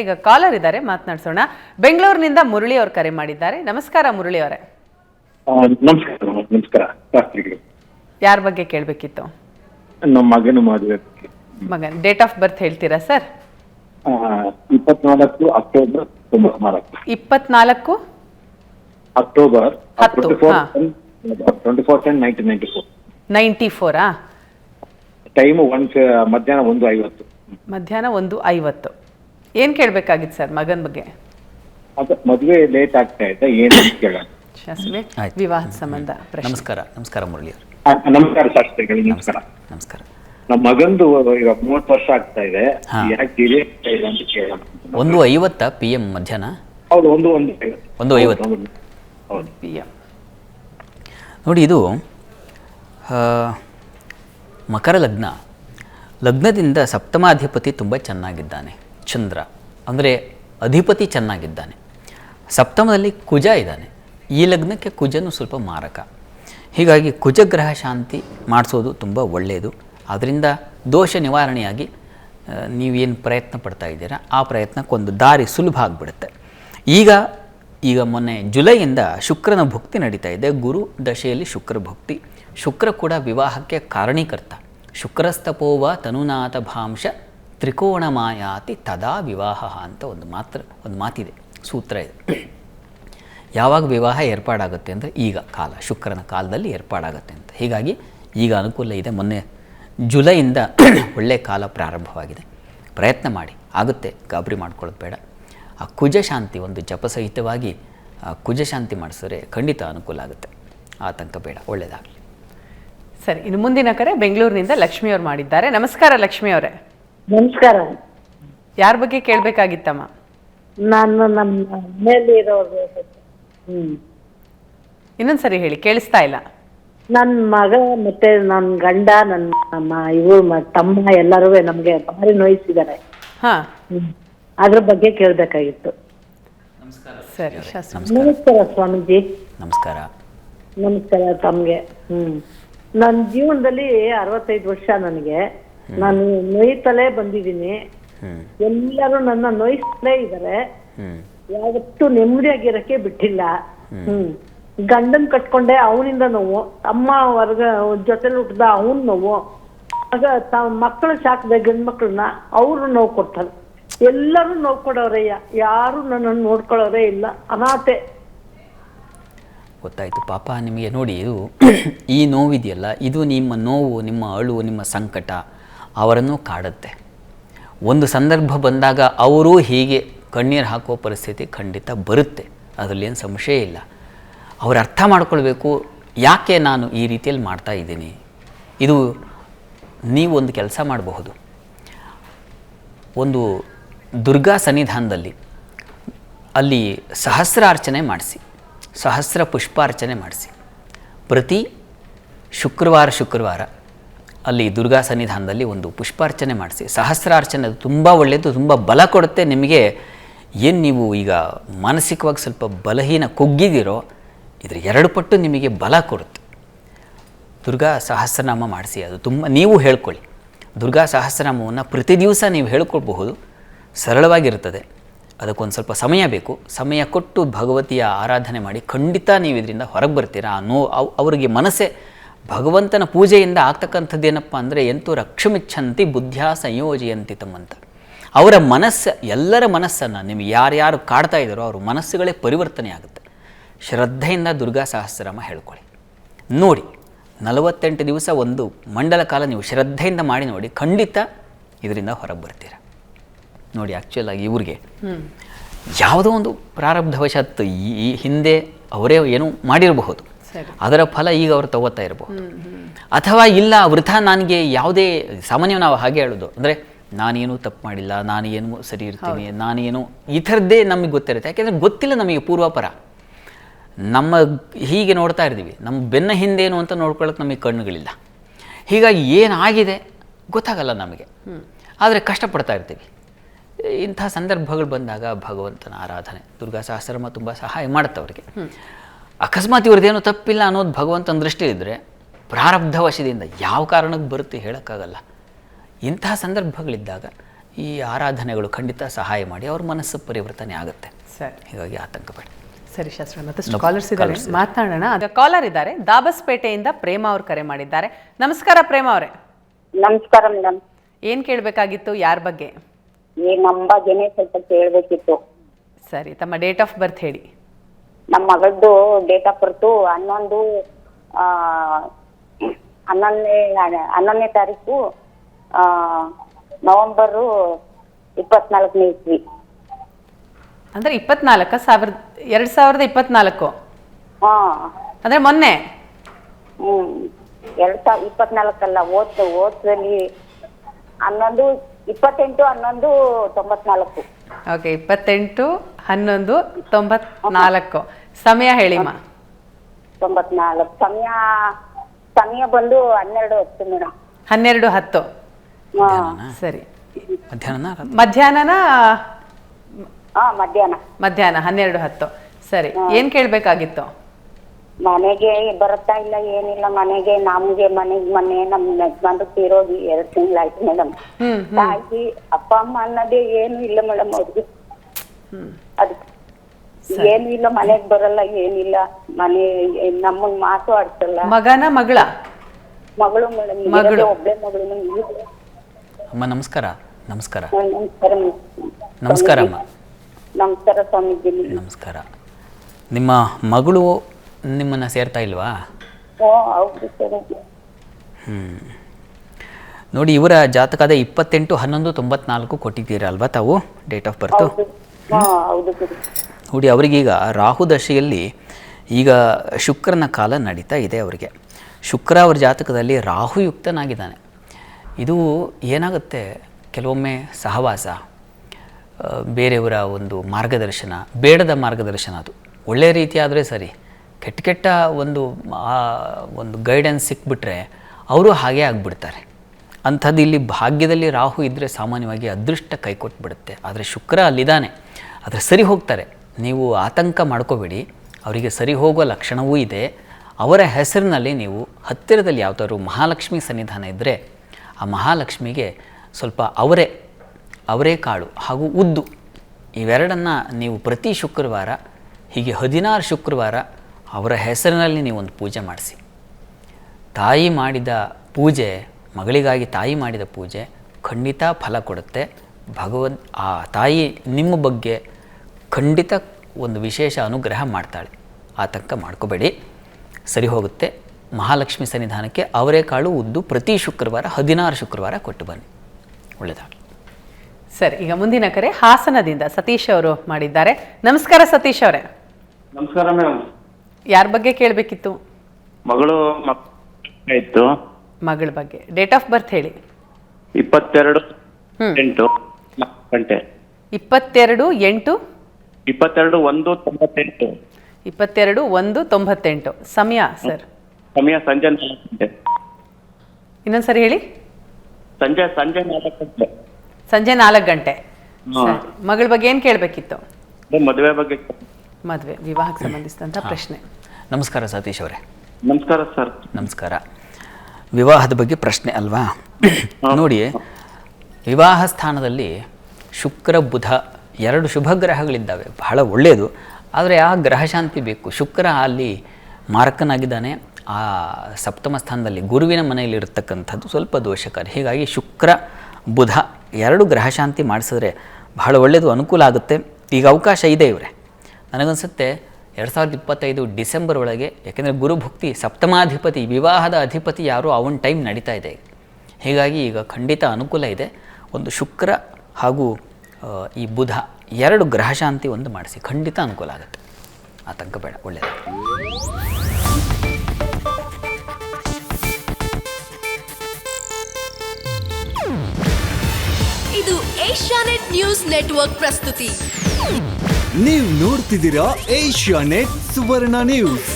ಈಗ ಕಾಲರ್ ಇದ್ದಾರೆ ಮಾತನಾಡಿಸೋಣ. ಬೆಂಗಳೂರಿನಿಂದ ಮುರಳಿ ಅವರು ಕರೆ ಮಾಡಿದ್ದಾರೆ. ನಮಸ್ಕಾರ ಮುರಳಿ ಅವರೇ. ನಮಸ್ಕಾರ ನಮಸ್ಕಾರ. ಶಾಸ್ತ್ರಿಗಳು. ಯಾರ ಬಗ್ಗೆ ಕೇಳಬೇಕಿತ್ತು? ನಮ್ಮ ಮಗನ ಮದುವೆ ಬಗ್ಗೆ. ಮಗನ್ ಡೇಟ್ ಆಫ್ ಬರ್ತ್ ಹೇಳ್ತೀರಾ ಸರ್? ಆ, ಇಪ್ಪತ್ನಾಲ್ಕು ಅಕ್ಟೋಬರ್ ತೊಂಬತ್ನಾಲ್ಕು ಇಪ್ಪತ್ನಾಲ್ಕು? ಅಕ್ಟೋಬರ್ ಹತ್ತು, ಟ್ವೆಂಟಿ ಫೋರ್ ಹಾ. Twenty four ten nineteen ninety four ninety ಫೋರಾ? Time one ಮಧ್ಯಾಹ್ನ ಒಂದು ಐವತ್ತು. ಮಧ್ಯಾಹ್ನ ಒಂದು ಐವತ್ತು. ಏನು ಕೇಳಬೇಕಾಗಿತ್ತು ಸರ್ ಮಗನ ಬಗ್ಗೆ? ಅದು ಮದುವೆ ಲೇಟ್ ಆಗ್ತಾ ಇದೆ ಏನು ಅಂತ ಕೇಳೋಣ. ಶಾಸ್ತ್ರಿ ಆಯ್ತು. ವಿವಾಹದ ಸಂಬಂಧ ಪ್ರಶ್ನೆ. ನಮಸ್ಕಾರ ನಮಸ್ಕಾರ ಮುರಳಿ ಅವರು ನಮಸ್ಕಾರ ಶಾಸ್ತ್ರಿಗಳು ನಮಸ್ಕಾರ. ನಮಸ್ಕಾರ ನಮ್ಮ ಮಗಂದು ಈಗ ಮೂವತ್ತು ವರ್ಷ ಆಗ್ತಾ ಇದೆ. ಹಾ. ಯಾಕೆ ಡಿಲೇ ಆಗ್ತಾ ಇದೆ ಅಂತ ಕೇಳೋಣ. ಒಂದು ಐವತ್ತ ಪಿ ಎಂ ಮಧ್ಯಾಹ್ನ? ಹೌದು ಒಂದು ಒಂದು. ಒಂದು ಐವತ್ತು. ಹೌದು, ಹೌದು. ಪಿ ಎಂ ನೋಡಿ ಇದು ಆ, ಮಕರ ಲಗ್ನ. ಲಗ್ನದಿಂದ ಸಪ್ತಮಾಧಿಪತಿ ತುಂಬ ಚೆನ್ನಾಗಿದ್ದಾನೆ. ಚಂದ್ರ, ಅಂದರೆ ಅಧಿಪತಿ ಚೆನ್ನಾಗಿದ್ದಾನೆ. ಸಪ್ತಮದಲ್ಲಿ ಕುಜ ಇದ್ದಾನೆ. ಈ ಲಗ್ನಕ್ಕೆ ಕುಜನು ಸ್ವಲ್ಪ ಮಾರಕ. ಹೀಗಾಗಿ ಕುಜಗ್ರಹ ಶಾಂತಿ ಮಾಡಿಸೋದು ತುಂಬ ಒಳ್ಳೆಯದು. ಅದರಿಂದ ದೋಷ ನಿವಾರಣೆಯಾಗಿ ನೀವೇನು ಪ್ರಯತ್ನ ಪಡ್ತಾ ಇದ್ದೀರಾ? ಆ ಪ್ರಯತ್ನಕ್ಕೊಂದು ದಾರಿ ಸುಲಭ ಆಗಿಬಿಡುತ್ತೆ. ಈಗ ಈಗ ಮೊನ್ನೆ ಜುಲೈಯಿಂದ ಶುಕ್ರನ ಭುಕ್ತಿ ನಡೀತಾ ಇದೆ. ಗುರು ದಶೆಯಲ್ಲಿ ಶುಕ್ರ ಭುಕ್ತಿ. ಶುಕ್ರ ಕೂಡ ವಿವಾಹಕ್ಕೆ ಕಾರಣೀಕರ್ತ. ಶುಕ್ರಸ್ತಪೋವ ತನುನಾಥ ಭಾಂಶ ತ್ರಿಕೋಣ ಮಾಯಾತಿ ತದಾ ವಿವಾಹ ಅಂತ ಒಂದು ಮಾತ್ರ, ಒಂದು ಮಾತಿದೆ, ಸೂತ್ರ ಇದೆ. ಯಾವಾಗ ವಿವಾಹ ಏರ್ಪಾಡಾಗುತ್ತೆ ಅಂದರೆ ಈಗ ಕಾಲ, ಶುಕ್ರನ ಕಾಲದಲ್ಲಿ ಏರ್ಪಾಡಾಗುತ್ತೆ ಅಂತ. ಹೀಗಾಗಿ ಈಗ ಅನುಕೂಲ ಇದೆ. ಮೊನ್ನೆ ಜುಲೈಯಿಂದ ಒಳ್ಳೆಯ ಕಾಲ ಪ್ರಾರಂಭವಾಗಿದೆ. ಪ್ರಯತ್ನ ಮಾಡಿ. ಆಗುತ್ತೆ. ಗಾಬರಿ ಮಾಡ್ಕೊಳ್ಳೋದು ಬೇಡ. ಆ ಕುಜಶಾಂತಿ ಒಂದು ಜಪಸಹಿತವಾಗಿ, ಆ ಕುಜ ಶಾಂತಿ ಮಾಡಿಸಿದ್ರೆ ಖಂಡಿತ ಅನುಕೂಲ ಆಗುತ್ತೆ. ಆತಂಕ ಬೇಡ. ಒಳ್ಳೆಯದಾಗಲಿ ಸರಿ. ಇನ್ನು ಮುಂದಿನ ಕರೆ ಬೆಂಗಳೂರಿನಿಂದ ಲಕ್ಷ್ಮಿಯವ್ರು ಮಾಡಿದ್ದಾರೆ. ನಮಸ್ಕಾರ ಲಕ್ಷ್ಮಿ ಅವರೇ. ನಮಸ್ಕಾರ. ಯಾರ ಬಗ್ಗೆ ಕೇಳ್ಬೇಕಾಗಿತ್ತಮ್ಮ? ನಾನು ನಮ್ಮ ಮನೆಯಲ್ಲಿ ಇರೋರು ಹ್ಮ್. ಇನ್ನೊಂದ್ಸರಿ ಹೇಳಿ ಕೇಳಿಸ್ತಾ ಇಲ್ಲ. ನನ್ನ ಮಗ ಮತ್ತೆ ನನ್ನ ಗಂಡ ನನ್ನ ನಮ್ಮ ಇವು ಮ- ತಮ್ಮ ಎಲ್ಲರೂ ನಮ್ಗೆ ಭಾರಿ ನೋಯಿಸಿದ್ದಾರೆ. ಹಾ. ಹ್ಮ್. ಅದ್ರ ಬಗ್ಗೆ ಕೇಳ್ಬೇಕಾಗಿತ್ತು. ಸರಿ ಶಾಸ್ತ್ರಿ ನಮಸ್ಕಾರ. ಸ್ವಾಮೀಜಿ. ನಮಸ್ಕಾರ. ನಮಸ್ಕಾರ ತಮ್ಗೆ. ಹ್ಮ್. ನನ್ನ ಜೀವನದಲ್ಲಿ ಅರವತ್ತೈದು ವರ್ಷ ನನಗೆ. ನಾನು ನೋಯ್ತಲೇ ಬಂದಿದ್ದೀನಿ. ಎಲ್ಲರೂ ನನ್ನ ನೋಯಿಸ್ತಲೇ ಇದ್ದಾರೆ ಯಾವತ್ತೂ ನೆಮ್ಮದಿಯಾಗಿರಕ್ಕೆ ಬಿಟ್ಟಿಲ್ಲ. ಹ್ಮ್. ಗಂಡನ್ ಕಟ್ಕೊಂಡೆ ಅವನಿಂದ ನೋವು ಅಮ್ಮ ವರ್ಗ ಜೊತೆ ಹುಟ್ಟದ ಅವನ್ ನೋವು. ಆಗ ತಾವ್ ಮಕ್ಕಳು ಸಾಕಿದೆ ಗಂಡ್ ಮಕ್ಕಳನ್ನ ಅವ್ರು ನೋವು ಕೊಡ್ತಾರೆ. ಎಲ್ಲರೂ ನೋವು ಕೊಡೋರಯ್ಯ ಯಾರು ನನ್ನನ್ನು ನೋಡ್ಕೊಳ್ಳೋರೇ ಇಲ್ಲ. ಅನಾಥೆ. ಗೊತ್ತಾಯ್ತು ಪಾಪ ನಿಮಗೆ ನೋಡಿ ಇದು ಈ ನೋವಿದೆಯಲ್ಲ ಇದು ನಿಮ್ಮ ನೋವು ನಿಮ್ಮ ಅಳು ನಿಮ್ಮ ಸಂಕಟ. ಅವರನ್ನು ಕಾಡುತ್ತೆ. ಒಂದು ಸಂದರ್ಭ ಬಂದಾಗ ಅವರೂ ಹೀಗೆ ಕಣ್ಣೀರು ಹಾಕುವ ಪರಿಸ್ಥಿತಿ ಖಂಡಿತ ಬರುತ್ತೆ. ಅದರಲ್ಲಿ ಏನು ಸಂಶಯ ಇಲ್ಲ. ಅವರು ಅರ್ಥ ಮಾಡ್ಕೊಳ್ಬೇಕು, ಯಾಕೆ ನಾನು ಈ ರೀತಿಯಲ್ಲಿ ಮಾಡ್ತಾ ಇದ್ದೀನಿ? ಇದು ನೀವೊಂದು ಕೆಲಸ ಮಾಡಬಹುದು. ಒಂದು ದುರ್ಗಾ ಸನ್ನಿಧಾನದಲ್ಲಿ ಅಲ್ಲಿ ಸಹಸ್ರಾರ್ಚನೆ ಮಾಡಿಸಿ, ಸಹಸ್ರ ಪುಷ್ಪಾರ್ಚನೆ ಮಾಡಿಸಿ. ಪ್ರತಿ ಶುಕ್ರವಾರ ಶುಕ್ರವಾರ ಅಲ್ಲಿ ದುರ್ಗಾ ಸನ್ನಿಧಾನದಲ್ಲಿ ಒಂದು ಪುಷ್ಪಾರ್ಚನೆ ಮಾಡಿಸಿ. ಸಹಸ್ರಾರ್ಚನೆ ಅದು ತುಂಬ ಒಳ್ಳೆಯದು, ತುಂಬ ಬಲ ಕೊಡುತ್ತೆ. ನಿಮಗೆ ಏನು ನೀವು ಈಗ ಮಾನಸಿಕವಾಗಿ ಸ್ವಲ್ಪ ಬಲಹೀನ ಕುಗ್ಗಿದಿರೋ ಇದರ ಎರಡು ಪಟ್ಟು ನಿಮಗೆ ಬಲ ಕೊಡುತ್ತೆ. ದುರ್ಗಾ ಸಹಸ್ರನಾಮ ಮಾಡಿಸಿ, ಅದು ತುಂಬ, ನೀವು ಹೇಳ್ಕೊಳ್ಳಿ. ದುರ್ಗಾ ಸಹಸ್ರನಾಮವನ್ನು ಪ್ರತಿ ದಿವಸ ನೀವು ಹೇಳ್ಕೊಳ್ಬಹುದು. ಸರಳವಾಗಿರುತ್ತದೆ. ಅದಕ್ಕೊಂದು ಸ್ವಲ್ಪ ಸಮಯ ಬೇಕು. ಸಮಯ ಕೊಟ್ಟು ಭಗವತಿಯ ಆರಾಧನೆ ಮಾಡಿ ಖಂಡಿತ ನೀವು ಇದರಿಂದ ಹೊರಗೆ ಬರ್ತೀರಾ ನೋ ಅವ್- ಅವರಿಗೆ ಮನಸ್ಸೇ ಭಗವಂತನ ಪೂಜೆಯಿಂದ ಆಗ್ತಕ್ಕಂಥದ್ದೇನಪ್ಪ ಅಂದರೆ ಎಂತೂ ರಕ್ಷಮಿಚ್ಛಂತಿ ಬುದ್ಧ್ಯಾ ಸಂಯೋಜಯಂತಿ ತಮ್ಮಂತ ಅವರ ಮನಸ್ಸು ಎಲ್ಲರ ಮನಸ್ಸನ್ನು ನಿಮಗೆ ಯಾರ್ಯಾರು ಕಾಡ್ತಾ ಇದ್ದಾರೋ ಅವ್ರ ಮನಸ್ಸುಗಳೇ ಪರಿವರ್ತನೆ ಆಗುತ್ತೆ. ಶ್ರದ್ಧೆಯಿಂದ ದುರ್ಗಾ ಸಹಸ್ರನಾಮ ಹೇಳ್ಕೊಳ್ಳಿ. ನೋಡಿ ನಲವತ್ತೆಂಟು ದಿವಸ ಒಂದು ಮಂಡಲ ಕಾಲ ನೀವು ಶ್ರದ್ಧೆಯಿಂದ ಮಾಡಿ ನೋಡಿ ಖಂಡಿತ ಇದರಿಂದ ಹೊರಗೆ ಬರ್ತೀರ. ನೋಡಿ ಆ್ಯಕ್ಚುಲಾಗಿ ಇವ್ರಿಗೆ ಯಾವುದೋ ಒಂದು ಪ್ರಾರಬ್ಧವಶಾತ್ ಈ ಹಿಂದೆ ಅವರೇ ಏನೋ ಮಾಡಿರಬಹುದು. ಅದರ ಫಲ ಈಗ ಅವರು ತಗೋತಾ ಇರಬಹುದು ಅಥವಾ ಇಲ್ಲ ವೃಥ ನನಗೆ ಯಾವುದೇ ಸಾಮಾನ್ಯ ನಾವು ಹಾಗೆ ಹೇಳೋದು. ಅಂದರೆ ನಾನೇನು ತಪ್ಪು ಮಾಡಿಲ್ಲ ನಾನು ಏನು ಸರಿ ಇರ್ತೀನಿ ನಾನೇನು ಈ ಥರದ್ದೇ ನಮಗೆ ಗೊತ್ತಿರುತ್ತೆ. ಯಾಕೆಂದರೆ ಗೊತ್ತಿಲ್ಲ ನಮಗೆ ಪೂರ್ವಾಪರ. ನಮ್ಮ ಹೀಗೆ ನೋಡ್ತಾ ಇರ್ತೀವಿ. ನಮ್ಮ ಬೆನ್ನ ಹಿಂದೇನು ಅಂತ ನೋಡ್ಕೊಳ್ಳೋಕೆ ನಮಗೆ ಕಣ್ಣುಗಳಿಲ್ಲ. ಹೀಗಾಗಿ ಏನಾಗಿದೆ? ಗೊತ್ತಾಗಲ್ಲ ನಮಗೆ. ಆದರೆ ಕಷ್ಟಪಡ್ತಾ ಇರ್ತೀವಿ. ಇಂಥ ಸಂದರ್ಭಗಳು ಬಂದಾಗ ಭಗವಂತನ ಆರಾಧನೆ ದುರ್ಗಾ ಸಹಸ್ರಮ ತುಂಬ ಸಹಾಯ ಮಾಡುತ್ತೆ ಅವರಿಗೆ ಅಕಸ್ಮಾತ್ ಇವ್ರದ್ದೇನು ತಪ್ಪಿಲ್ಲ ಅನ್ನೋದು ಭಗವಂತನ ಪ್ರಾರಬ್ಧ ವಶದಿಂದ ಯಾವ ಕಾರಣಕ್ಕೆ ಬರುತ್ತೆ ಹೇಳೋಕ್ಕಾಗಲ್ಲ. ಇಂತಹ ಸಂದರ್ಭಗಳಿದ್ದಾಗ ಈ ಆರಾಧನೆಗಳು ಖಂಡಿತ ಸಹಾಯ ಮಾಡಿ ಅವ್ರ ಮನಸ್ಸು ಪರಿವರ್ತನೆ ಆಗುತ್ತೆ. ಸರಿ. ಹೀಗಾಗಿ ಆತಂಕ ಬೇಡ. ಸರಿ ಶಾಸ್ತ್ರ ಮತ್ತಷ್ಟು ಕಾಲರ್ಸ್ ಇದ್ದಾರೆ. ಮಾತಾಡೋಣ ಅದಕ್ಕೆ ಮಾತನಾಡೋಣ. ಕಾಲರ್ ಇದ್ದಾರೆ. ದಾಬಸ್ಪೇಟೆಯಿಂದ ಪ್ರೇಮ ಅವರು ಕರೆ ಮಾಡಿದ್ದಾರೆ. ನಮಸ್ಕಾರ ಪ್ರೇಮ ಅವರೇ. ನಮಸ್ಕಾರ ಮೇಡಮ್ ಏನ್ ಕೇಳಬೇಕಾಗಿತ್ತು? ಯಾರ ಬಗ್ಗೆ? ಈ ನಮ್ಮ ಬಗ್ಗೆನೇ ಸ್ವಲ್ಪ ಕೇಳಬೇಕಿತ್ತು. ಸರಿ ತಮ್ಮ ಡೇಟ್ ಆಫ್ ಬರ್ತ್ ಹೇಳಿ. ನಮ್ಮ ಮಗಳದ್ದು ಡೇಟ್ ಆಫ್ ಬರ್ತು ಹನ್ನೊಂದು ಹನ್ನೊಂದನೇ ಹನ್ನೊಂದನೇ ತಾರೀಕು ನವೆಂಬರು ಇಪ್ಪತ್ನಾಲ್ಕನೇ ಇಸ್ವಿ. ಅಂದ್ರೆ ಇಪ್ಪತ್ನಾಲ್ಕ ಸಾವಿರದ ಎರಡ್ ಸಾವಿರದ ಇಪ್ಪತ್ನಾಲ್ಕು? ಹಾ. ಅಂದ್ರೆ ಮೊನ್ನೆ? ಹ್ಮ್. ಎರಡ್ ಸಾವಿರ ಇಪ್ಪತ್ನಾಲ್ಕಲ್ಲ ಓದ್ ಓದ್ಸಲಿ ಹನ್ನೊಂದು ಇಪ್ಪತ್ತೆಂಟು ಹನ್ನೊಂದು ತೊಂಬತ್ನಾಲ್ಕು. ಓಕೆ ಇಪ್ಪತ್ತೆಂಟು ಹನ್ನೊಂದು ತೊಂಬತ್ನಾಲ್ಕು. ಸಮಯ ಹೇಳಿಮ್ಮ ತೊಂಬತ್ನಾಲ್ಕು. ಸಮಯ ಸಮಯ ಬಂದು ಹನ್ನೆರಡು ಹೊತ್ತು ಮೇಡಮ್. ಹನ್ನೆರಡು ಹತ್ತು. ಹಾ. ಸರಿ. ಮಧ್ಯಾಹ್ನ? ಮಧ್ಯಾಹ್ನನ? ಹಾ ಮಧ್ಯಾಹ್ನ. ಮಧ್ಯಾಹ್ನ ಹನ್ನೆರಡು ಹತ್ತು. ಸರಿ. ಏನ್ ಕೇಳ್ಬೇಕಾಗಿತ್ತು? ಮನೆಗೆ ಬರುತ್ತಾ ಇಲ್ಲ ಏನಿಲ್ಲ. ಮನೆಗೆ ನಮ್ಗೆ ಮನೆಗ್ ಮನೆ ನಮ್ ಯಜಮಾನ್ರು ತೀರೋಗಿ ಎರಡ್ ತಿಂಗಳಾಯ್ತು ಮೇಡಮ್. ತಾಯಿ ಅಪ್ಪ ಅಮ್ಮ ಅನ್ನೋದೇ ಏನು ಇಲ್ಲ ಮೇಡಮ್ ಅವ್ರಿಗೆ. ಅದ್ ಏನು ಇಲ್ಲ ಮನೆಗ್ ಬರಲ್ಲ ಏನಿಲ್ಲ. ಮನೆ ನಮ್ಮ ಮಾತು ಆಡ್ಸಲ್ಲ. ಮಗನ ಮಗಳ? ಮಗಳು ಮೇಡಮ್ ಮಗಳು. ಒಬ್ಳೆ ಮಗಳು ಅಮ್ಮ ನಮಸ್ಕಾರ. ನಮಸ್ಕಾರ. ನಮಸ್ಕಾರ ನಮಸ್ಕಾರ ಅಮ್ಮ. ನಮಸ್ಕಾರ ಸ್ವಾಮೀಜಿ. ನಮಸ್ಕಾರ. ನಿಮ್ಮ ಮಗಳು ನಿಮ್ಮನ್ನ ಸೇರ್ತಾ ಇಲ್ವಾ? ಓ ಹೌದು ಸರ್ ನೋಡಿ ಇವರ ಜಾತಕದ ಇಪ್ಪತ್ತೆಂಟು ಹನ್ನೊಂದು ತೊಂಬತ್ನಾಲ್ಕು ಕೊಟ್ಟಿದ್ದೀರಲ್ವಾ ತಾವು? ಡೇಟ್ ಆಫ್ ಬರ್ತು ಹೌದು. ನೋಡಿ, ಅವರಿಗೀಗ ರಾಹು ದಶೆಯಲ್ಲಿ ಈಗ ಶುಕ್ರನ ಕಾಲ ನಡೀತಾ ಇದೆ ಅವರಿಗೆ. ಶುಕ್ರ ಅವರ ಜಾತಕದಲ್ಲಿ ರಾಹುಯುಕ್ತನಾಗಿದ್ದಾನೆ ಇದು ಏನಾಗುತ್ತೆ? ಕೆಲವೊಮ್ಮೆ ಸಹವಾಸ ಬೇರೆಯವರ ಒಂದು ಮಾರ್ಗದರ್ಶನ, ಬೇಡದ ಮಾರ್ಗದರ್ಶನ ಅದು. ಒಳ್ಳೆಯ ರೀತಿ ಆದರೆ ಸರಿ. ಕೆಟ್ಟ ಕೆಟ್ಟ ಒಂದು ಒಂದು ಗೈಡೆನ್ಸ್ ಸಿಕ್ಬಿಟ್ರೆ ಅವರು ಹಾಗೆ ಆಗಿಬಿಡ್ತಾರೆ. ಅಂಥದ್ದು ಇಲ್ಲಿ ಭಾಗ್ಯದಲ್ಲಿ ರಾಹು ಇದ್ದರೆ ಸಾಮಾನ್ಯವಾಗಿ ಅದೃಷ್ಟ ಕೈಕೊಟ್ಬಿಡುತ್ತೆ. ಆದರೆ ಶುಕ್ರ ಅಲ್ಲಿದ್ದಾನೆ. ಆದರೆ ಸರಿ ಹೋಗ್ತಾರೆ. ನೀವು ಆತಂಕ ಮಾಡ್ಕೋಬೇಡಿ. ಅವರಿಗೆ ಸರಿ ಹೋಗುವ ಲಕ್ಷಣವೂ ಇದೆ. ಅವರ ಹೆಸರಿನಲ್ಲಿ ನೀವು ಹತ್ತಿರದಲ್ಲಿ ಯಾವುದಾದ್ರು ಮಹಾಲಕ್ಷ್ಮಿ ಸನ್ನಿಧಾನ ಇದ್ದರೆ ಆ ಮಹಾಲಕ್ಷ್ಮಿಗೆ ಸ್ವಲ್ಪ ಅವರೇ ಅವರೇ ಕಾಳು ಹಾಗೂ ಉದ್ದು. ಇವೆರಡನ್ನು ನೀವು ಪ್ರತಿ ಶುಕ್ರವಾರ, ಹೀಗೆ ಹದಿನಾರು ಶುಕ್ರವಾರ ಅವರ ಹೆಸರಿನಲ್ಲಿ ನೀವು ಒಂದು ಪೂಜೆ ಮಾಡಿಸಿ. ತಾಯಿ ಮಾಡಿದ ಪೂಜೆ, ಮಗಳಿಗಾಗಿ ತಾಯಿ ಮಾಡಿದ ಪೂಜೆ ಖಂಡಿತ ಫಲ ಕೊಡುತ್ತೆ. ಭಗವನ್, ಆ ತಾಯಿ ನಿಮ್ಮ ಬಗ್ಗೆ ಖಂಡಿತ ಒಂದು ವಿಶೇಷ ಅನುಗ್ರಹ ಮಾಡ್ತಾಳೆ. ಆತಂಕ ಮಾಡ್ಕೋಬೇಡಿ. ಸರಿ ಹೋಗುತ್ತೆ. ಮಹಾಲಕ್ಷ್ಮಿ ಸನ್ನಿಧಾನಕ್ಕೆ ಅವರೇ ಕಾಳು ಉದ್ದು ಪ್ರತಿ ಶುಕ್ರವಾರ ಹದಿನಾರು ಶುಕ್ರವಾರ ಕೊಟ್ಟು ಬನ್ನಿ. ಒಳ್ಳೆಯದಾಗಲಿ ಸರಿ ಈಗ ಮುಂದಿನ ಕರೆ ಹಾಸನದಿಂದ ಸತೀಶ್ ಅವರು ಮಾಡಿದ್ದಾರೆ. ನಮಸ್ಕಾರ ಸತೀಶ್ ಅವರೇ. ನಮಸ್ಕಾರ ಮೇಡಮ್ ಯಾರ ಬಗ್ಗೆ ಕೇಳಬೇಕಿತ್ತು? ಮಗಳು ಇತ್ತು. ಮಗಳ ಬಗ್ಗೆ. ಡೇಟ್ ಆಫ್ ಬರ್ತ್ ಹೇಳಿ. ಇಪ್ಪತ್ತೆರಡು. ಎಂಟು ಗಂಟೆ. ಇಪ್ಪತ್ತೆರಡು ಎಂಟು ಇಪ್ಪತ್ತೆರಡು ಒಂದು ತೊಂಬತ್ತೆಂಟು. ಇಪ್ಪತ್ತೆರಡು ಒಂದು ತೊಂಬತ್ತೆಂಟು. ಸಮಯ ಸರ್. ಸಮಯ ಸಂಜೆ ನಾಲ್ಕು ಗಂಟೆ ಇನ್ನೊಂದ್ಸರಿ ಹೇಳಿ. ಸಂಜೆ ಸಂಜೆ ನಾಲ್ಕು ಗಂಟೆ ಸಂಜೆ ನಾಲ್ಕು ಗಂಟೆ. ಸರಿ ಮಗಳ ಬಗ್ಗೆ ಏನು ಕೇಳಬೇಕಿತ್ತು? ಅದೇ ಮದುವೆ ಬಗ್ಗೆ ಮದುವೆ ವಿವಾಹಕ್ಕೆ ಸಂಬಂಧಿಸಿದಂಥ ಪ್ರಶ್ನೆ. ನಮಸ್ಕಾರ ಸತೀಶ್ ಅವರೇ. ನಮಸ್ಕಾರ ಸರ್. ನಮಸ್ಕಾರ. ವಿವಾಹದ ಬಗ್ಗೆ ಪ್ರಶ್ನೆ ಅಲ್ವಾ? ನೋಡಿ ವಿವಾಹ ಸ್ಥಾನದಲ್ಲಿ ಶುಕ್ರ ಬುಧ ಎರಡು ಶುಭ ಗ್ರಹಗಳಿದ್ದಾವೆ, ಬಹಳ ಒಳ್ಳೆಯದು. ಆದರೆ ಆ ಗ್ರಹಶಾಂತಿ ಬೇಕು. ಶುಕ್ರ ಅಲ್ಲಿ ಮಾರಕನಾಗಿದ್ದಾನೆ. ಆ ಸಪ್ತಮ ಸ್ಥಾನದಲ್ಲಿ ಗುರುವಿನ ಮನೆಯಲ್ಲಿ ಇರತಕ್ಕಂಥದ್ದು ಸ್ವಲ್ಪ ದೋಷಕಾರಿ. ಹೀಗಾಗಿ ಶುಕ್ರ, ಬುಧ ಎರಡು ಗ್ರಹಶಾಂತಿ ಮಾಡಿಸಿದ್ರೆ ಬಹಳ ಒಳ್ಳೆಯದು, ಅನುಕೂಲ ಆಗುತ್ತೆ. ಈಗ ಅವಕಾಶ ಇದೆ ಇವರೇ. ನನಗನ್ಸುತ್ತೆ ಎರಡು ಸಾವಿರದ ಇಪ್ಪತ್ತೈದು ಡಿಸೆಂಬರ್ ಒಳಗೆ, ಯಾಕೆಂದರೆ ಗುರುಭುಕ್ತಿ ಸಪ್ತಮಾಧಿಪತಿ, ವಿವಾಹದ ಅಧಿಪತಿ ಯಾರು ಅವನ ಟೈಮ್ ನಡೀತಾ ಇದೆ. ಹೀಗಾಗಿ ಈಗ ಖಂಡಿತ ಅನುಕೂಲ ಇದೆ. ಒಂದು ಶುಕ್ರ ಹಾಗೂ ಈ ಬುಧ ಎರಡು ಗ್ರಹಶಾಂತಿ ಒಂದು ಮಾಡಿಸಿ ಖಂಡಿತ ಅನುಕೂಲ ಆಗುತ್ತೆ. ಆತಂಕ ಬೇಡ ಒಳ್ಳೆಯದು ಇದು ಏಷ್ಯಾನೆಟ್ ನ್ಯೂಸ್ ನೆಟ್ವರ್ಕ್ ಪ್ರಸ್ತುತಿ. ನೀವು ನೋಡ್ತಿದ್ದೀರಾ ಏಷ್ಯಾ ನೆಟ್ ಸುವರ್ಣ ನ್ಯೂಸ್.